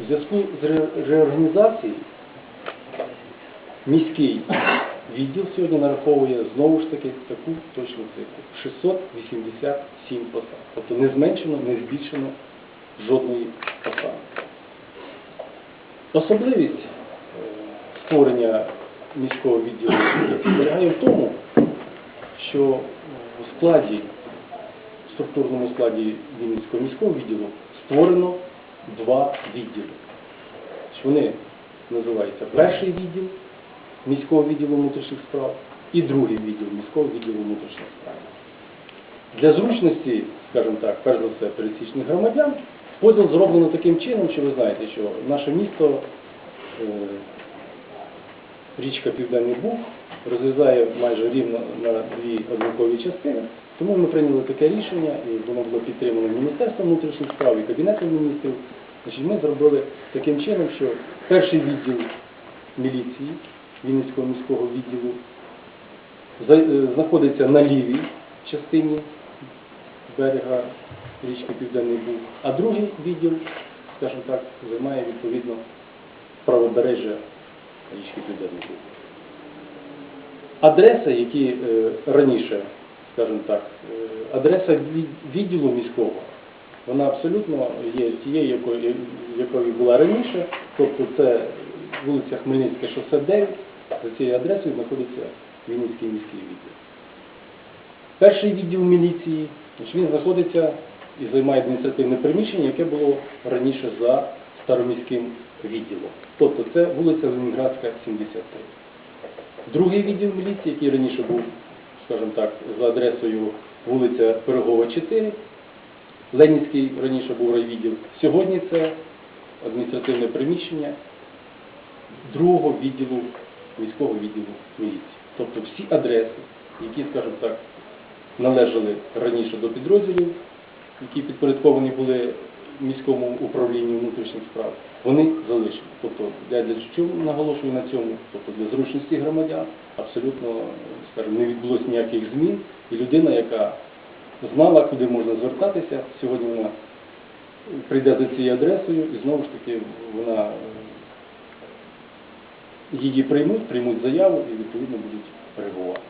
У зв'язку з ре- реорганізацією міський відділ сьогодні нараховує знову ж таки таку точну цифру 687 посад. Тобто не зменшено, не збільшено жодної посади. Особливість е, створення міського відділу полягає в тому, що у складі, в структурному складі Вінницького міського відділу створено два відділи. Вони називаються перший відділ міського відділу внутрішніх справ і другий відділ міського відділу внутрішніх справ. Для зручності, скажімо так, перш за все, пересічних громадян, поділ зроблено таким чином, що ви знаєте, що наше місто, е, річка Південний Буг, розрізає майже рівно на дві однакові частини. Тому ми прийняли таке рішення, і воно було підтримано Міністерством внутрішніх справ і Кабінетом міністрів. Значить, ми зробили таким чином, що перший відділ міліції Вінницького міського відділу е, знаходиться на лівій частині берега річки Південний Буг, а другий відділ, скажімо так, займає відповідно правобережжя річки Південний. Адреса, які е, раніше, скажімо так, е, адреса відділу міського, вона абсолютно є тією, якою, якою була раніше, тобто це вулиця Хмельницька, шосе 9, за цією адресою знаходиться Вінницький міський відділ. Перший відділ міліції, він знаходиться і займає адміністративне приміщення, яке було раніше за староміським відділом. Тобто це вулиця Ленінградська, 73. Другий відділ міліції, який раніше був, скажімо так, за адресою вулиця Пирогова, 4, Ленінський раніше був райвідділ. Сьогодні це адміністративне приміщення другого відділу міського відділу міліції. Тобто всі адреси, які, скажімо так, належали раніше до підрозділів, які підпорядковані були міському управлінню внутрішніх справ, вони залишені. Тобто я для чого наголошую на цьому, тобто для зручності громадян абсолютно скажімо, не відбулося ніяких змін, і людина, яка знала, куди можна звертатися, сьогодні вона прийде за цією адресою і знову ж таки вона її приймуть, приймуть заяву і відповідно будуть перебувати.